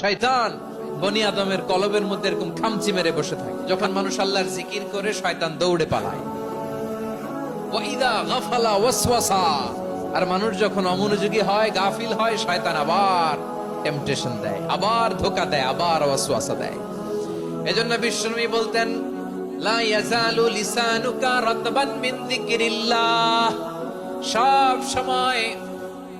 শয়তান বনি আদমের কলবের মধ্যে এরকম খামচি মেরে বসে থাকে। যখন মানুষ আল্লাহর জিকির করে, শয়তান দৌড়ে পালায়। ওয়াইদা গাফালা ওয়াসওয়াসা। আর মানুষ যখন অমনোযোগী হয়, গাফিল হয়, শয়তান আবার টেম্পটেশন দেয়, আবার ধোকা দেয়, আবার ওয়াসওয়াসা দেয়। এজন্য বিশ্বনবী বলতেন, লা ইয়াজালু লিসানুকা রাতবান মিন যিকরিল্লাহ। সব সময়